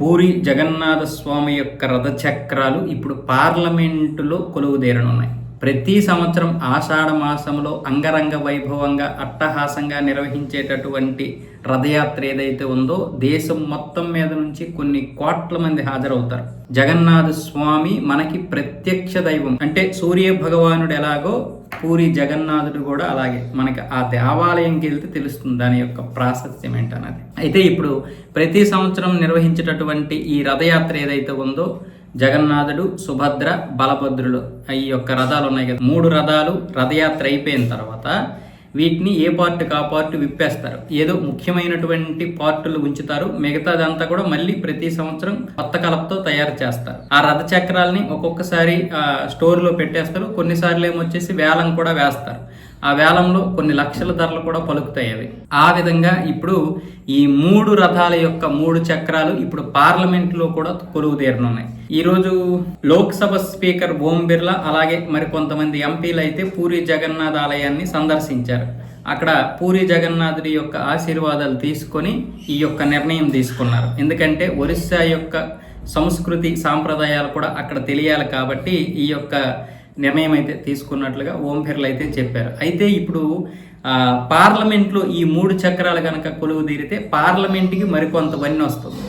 పూరి జగన్నాథ స్వామి యొక్క రథచక్రాలు ఇప్పుడు పార్లమెంటులో కొలువుదేరనున్నాయి. ప్రతి సంవత్సరం ఆషాఢ మాసంలో అంగరంగ వైభవంగా అట్టహాసంగా నిర్వహించేటటువంటి రథయాత్ర ఏదైతే ఉందో దేశం మొత్తం మీద నుంచి కొన్ని కోట్ల మంది హాజరవుతారు. జగన్నాథ స్వామి మనకి ప్రత్యక్ష దైవం. అంటే సూర్య భగవానుడు ఎలాగో పూరి జగన్నాథుడు కూడా అలాగే మనకి ఆ దేవాలయంకి వెళ్తే తెలుస్తుంది దాని యొక్క ప్రాశస్త్యం ఏంటన్నది. అయితే ఇప్పుడు ప్రతి సంవత్సరం నిర్వహించేటటువంటి ఈ రథయాత్ర ఏదైతే ఉందో జగన్నాథుడు సుభద్ర బలభద్రుడు ఈ యొక్క రథాలు ఉన్నాయి కదా. మూడు రథాలు రథయాత్ర అయిపోయిన తర్వాత వీటిని ఏ పార్ట్కి ఆ పార్ట్ విప్పేస్తారు. ఏదో ముఖ్యమైనటువంటి పార్టులు ఉంచుతారు. మిగతాదంతా కూడా మళ్ళీ ప్రతి సంవత్సరం కొత్త కలపతో తయారు చేస్తారు. ఆ రథ చక్రాలని ఒక్కొక్కసారి స్టోర్లో పెట్టేస్తారు. కొన్నిసార్లు ఏమొచ్చేసి వేలం కూడా వేస్తారు. ఆ వేలంలో కొన్ని లక్షల ధరలు కూడా పలుకుతాయి అవి. ఆ విధంగా ఇప్పుడు ఈ మూడు రథాల యొక్క మూడు చక్రాలు ఇప్పుడు పార్లమెంట్లో కూడా కొలువు తీరనున్నాయి ఈరోజు లోక్సభ స్పీకర్ ఓం బిర్లా అలాగే మరి కొంతమంది ఎంపీలు అయితే పూరి జగన్నాథ్ ఆలయాన్ని సందర్శించారు. అక్కడ పూరి జగన్నాథుడి యొక్క ఆశీర్వాదాలు తీసుకొని ఈ యొక్క నిర్ణయం తీసుకున్నారు. ఎందుకంటే ఒరిస్సా యొక్క సంస్కృతి సాంప్రదాయాలు కూడా అక్కడ తెలియాలి కాబట్టి ఈ యొక్క నిర్ణయం అయితే తీసుకున్నట్లుగా ఓం బిర్లా అయితే చెప్పారు. అయితే ఇప్పుడు పార్లమెంట్లో ఈ మూడు చక్రాలు కనుక కొలువు తీరితే పార్లమెంట్కి మరికొంత వన్నీ వస్తుంది.